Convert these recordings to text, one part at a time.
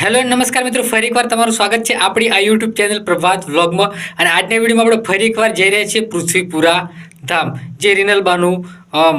Hello નમસ્કાર મિત્રો, ફરી એકવાર તમારું સ્વાગત છે આપણી આ યુટ્યુબ ચેનલ પ્રભાત વ્લોગમાં અને આજના વિડીયોમાં આપણે ફરી એકવાર જઈ રહ્યા છીએ પૃથ્વીપુરા ધામ. જે રિનલબાનું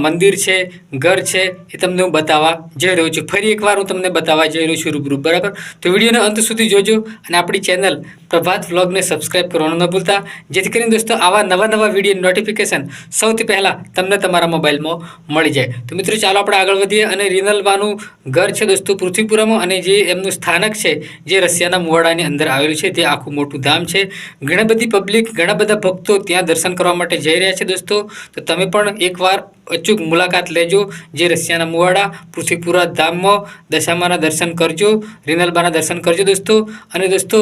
મંદિર છે, ઘર છે, એ તમને હું બતાવવા જઈ રહ્યો છું. ફરી એકવાર હું તમને બતાવવા જઈ રહ્યો છું રૂબરૂ, બરાબર? તો વિડીયોને અંત સુધી જોજો અને આપણી ચેનલ પ્રભાત વ્લોગને સબસ્ક્રાઈબ કરવાનું ન ભૂલતા. જેથી કરીને દોસ્તો, આવા નવા નવા વીડિયો નોટિફિકેશન સૌથી પહેલાં તમને તમારા મોબાઈલમાં મળી જાય. તો મિત્રો, ચાલો આપણે આગળ વધીએ અને રિનલબાનું ઘર છે દોસ્તો પૃથ્વીપુરામાં અને જે એમનું સ્થાનક છે, જે રશિયાના મુવાડાની અંદર આવેલું છે, તે આખું મોટું ધામ છે. ઘણી બધી પબ્લિક ઘણા બધા ભક્તો ત્યાં દર્શન કરવા માટે જઈ રહ્યા છે દોસ્તો. તો તમે પણ એકવાર અચૂક મુલાકાત લેજો. જે રશિયાના મુવાડા, પૃથ્વીપુરા ધામમાં દશામાના દર્શન કરજો, રિનલબાના દર્શન કરજો દોસ્તો. અને દોસ્તો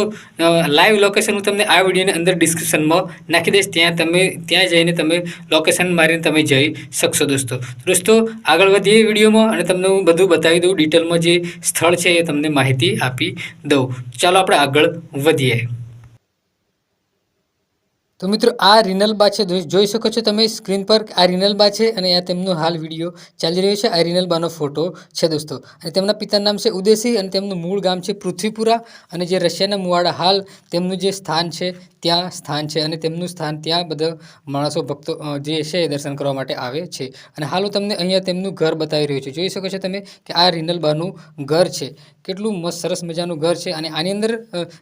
લાઈવ લોકેશન હું તમને આ વિડીયોની અંદર ડિસ્ક્રિપ્શનમાં નાખી દઈશ. ત્યાં તમે, ત્યાં જઈને તમે લોકેશન મારીને તમે જઈ શકશો દોસ્તો. દોસ્તો, આગળ વધીએ વિડીયોમાં અને તમને હું બધું બતાવી દઉં. ડિટેલમાં જે સ્થળ છે એ તમને માહિતી આપી દઉં. ચાલો આપણે આગળ વધીએ. તો મિત્રો, આ રિનલબા છે, જોઈ શકો છો તમે સ્ક્રીન પર આ રિનલબા છે અને આ તેમનો હાલ વીડિયો ચાલી રહ્યો છે, આ રિનલબાનો ફોટો છે દોસ્તો. અને તેમના પિતાનું નામ છે ઉદેસી અને તેમનું મૂળ ગામ છે પૃથ્વીપુરા. અને જે રશિયાના મુવાડા હાલ તેમનું જે સ્થાન છે, ત્યાં સ્થાન છે અને તેમનું સ્થાન ત્યાં બધા માણસો, ભક્તો જે છે એ દર્શન કરવા માટે આવે છે. અને હાલ હું તમને અહીંયા તેમનું ઘર બતાવી રહ્યો છું. જોઈ શકો છો તમે કે આ રિનલબાનું ઘર છે. કેટલું મસ્ત, સરસ મજાનું ઘર છે અને આની અંદર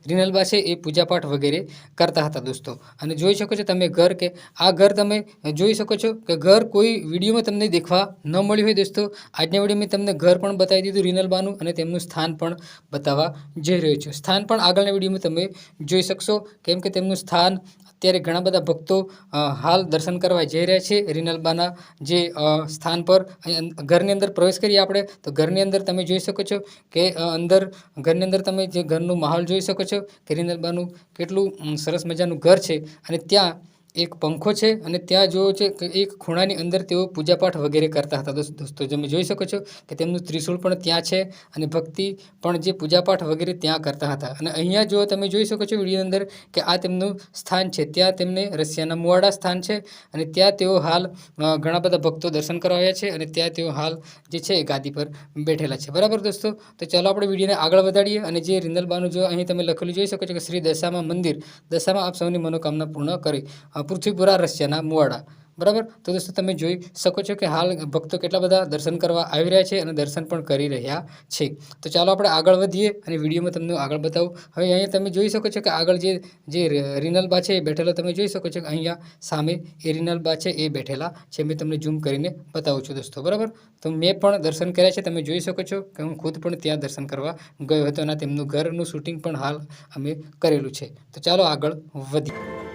રીનલબા છે એ પૂજાપાઠ વગેરે કરતા હતા દોસ્તો. અને જોઈ શકો છો તમે ઘર કે આ ઘર તમે જોઈ શકો છો કે ઘર કોઈ વિડીયોમાં તમને દેખવા ન મળ્યું હોય દોસ્તો. આજના વીડિયો મેં તમને ઘર પણ બતાવી દીધું, રીનલબાનું અને તેમનું સ્થાન પણ બતાવવા જઈ રહ્યો છું. સ્થાન પણ આગળના વિડીયોમાં તમે જોઈ શકશો. કેમ કે તેમનું સ્થાન અત્યારે ઘણા બધા ભક્તો હાલ દર્શન કરવા જઈ રહ્યા છે રિનલબાના જે સ્થાન પર. ઘરની અંદર પ્રવેશ કરીએ આપણે, તો ઘરની અંદર તમે જોઈ શકો છો કે અંદર, ઘરની અંદર તમે જે ઘરનું માહોલ જોઈ શકો છો કે રિનલબાનું કેટલું સરસ મજાનું ઘર છે અને ત્યાં એક પંખો છે અને ત્યાં જુઓ છે કે એક ખૂણાની અંદર તેઓ પૂજાપાઠ વગેરે કરતા હતા. દોસ્ત- તમે જોઈ શકો છો કે તેમનું ત્રિશૂળ પણ ત્યાં છે અને ભક્તિ પણ જે પૂજાપાઠ વગેરે ત્યાં કરતા હતા. અને અહીંયા જો તમે જોઈ શકો છો વીડિયો અંદર કે આ તેમનું સ્થાન છે. ત્યાં તેમને રશિયાના મુવાડા સ્થાન છે અને ત્યાં તેઓ હાલ ઘણા બધા ભક્તો દર્શન કરવા આવ્યા છે અને ત્યાં તેઓ હાલ જે છે ગાદી પર બેઠેલા છે. બરાબર દોસ્તો? તો ચાલો આપણે વિડીયોને આગળ વધારીએ અને જે રિંદલબાનું જો અહીં તમે લખેલું જોઈ શકો છો કે શ્રી દશામાં મંદિર. દશામાં આપ સૌની મનોકામના પૂર્ણ કરી. પૃથ્વીપુરા રશિયાના મુવાડા. બરાબર? તો દોસ્તો તમે જોઈ શકો છો કે હાલ ભક્તો કેટલા બધા દર્શન કરવા આવી રહ્યા છે અને દર્શન પણ કરી રહ્યા છે. તો ચાલો આપણે આગળ વધીએ અને વિડીયોમાં તમને આગળ બતાવું. હવે અહીંયા તમે જોઈ શકો છો કે આગળ જે જે રિનલબા છે એ બેઠેલા તમે જોઈ શકો છો કે અહીંયા સામે એ રિનલબા છે એ બેઠેલા છે. મેં તમને ઝૂમ કરીને બતાવું છું દોસ્તો. બરાબર? તો મેં પણ દર્શન કર્યા છે. તમે જોઈ શકો છો કે હું ખુદ પણ ત્યાં દર્શન કરવા ગયો હતો અને તેમનું ઘરનું શૂટિંગ પણ હાલ અમે કરેલું છે. તો ચાલો આગળ વધીએ.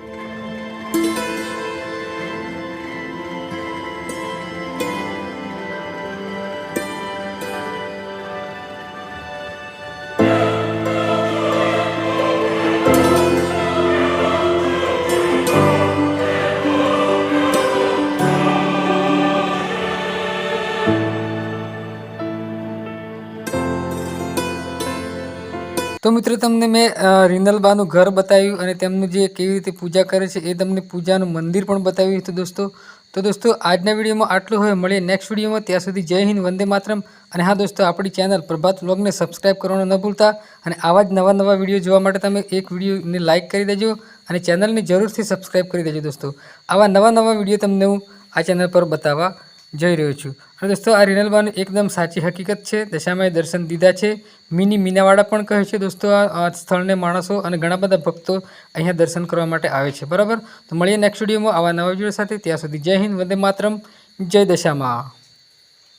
તો મિત્રો, તમને મેં રિનલબાનું ઘર બતાવ્યું અને તેમનું જે કેવી રીતે પૂજા કરે છે એ તમને પૂજાનું મંદિર પણ બતાવ્યું હતું દોસ્તો. તો દોસ્તો, આજના વિડીયોમાં આટલું હવે મળીએ નેક્સ્ટ વિડીયોમાં. ત્યાં સુધી જય હિન્દ, વંદે માતરમ. અને હા દોસ્તો, આપણી ચેનલ પ્રભાત વ્લોગને સબસ્ક્રાઈબ કરવાનું ન ભૂલતા. અને આવા જ નવા નવા વીડિયો જોવા માટે તમે એક વિડીયોને લાઇક કરી દેજો અને ચેનલને જરૂરથી સબસ્ક્રાઈબ કરી દેજો દોસ્તો. આવા નવા નવા વીડિયો તમને હું આ ચેનલ પર બતાવવા જઈ રહ્યો છું. અને દોસ્તો, આ રિનલબાનું એકદમ સાચી હકીકત છે. દશામાએ દર્શન દીધા છે. મિની મીનાવાડા પણ કહે છે, દોસ્તો, આ સ્થળને માણસો અને ઘણા બધા ભક્તો અહીંયા દર્શન કરવા માટે આવે છે. બરાબર? તો મળીએ નેક્સ્ટ વિડીયોમાં આવા નવા વીડિયો સાથે. ત્યાં સુધી જય હિન્દ, વંદે માતરમ. જય દશામાં.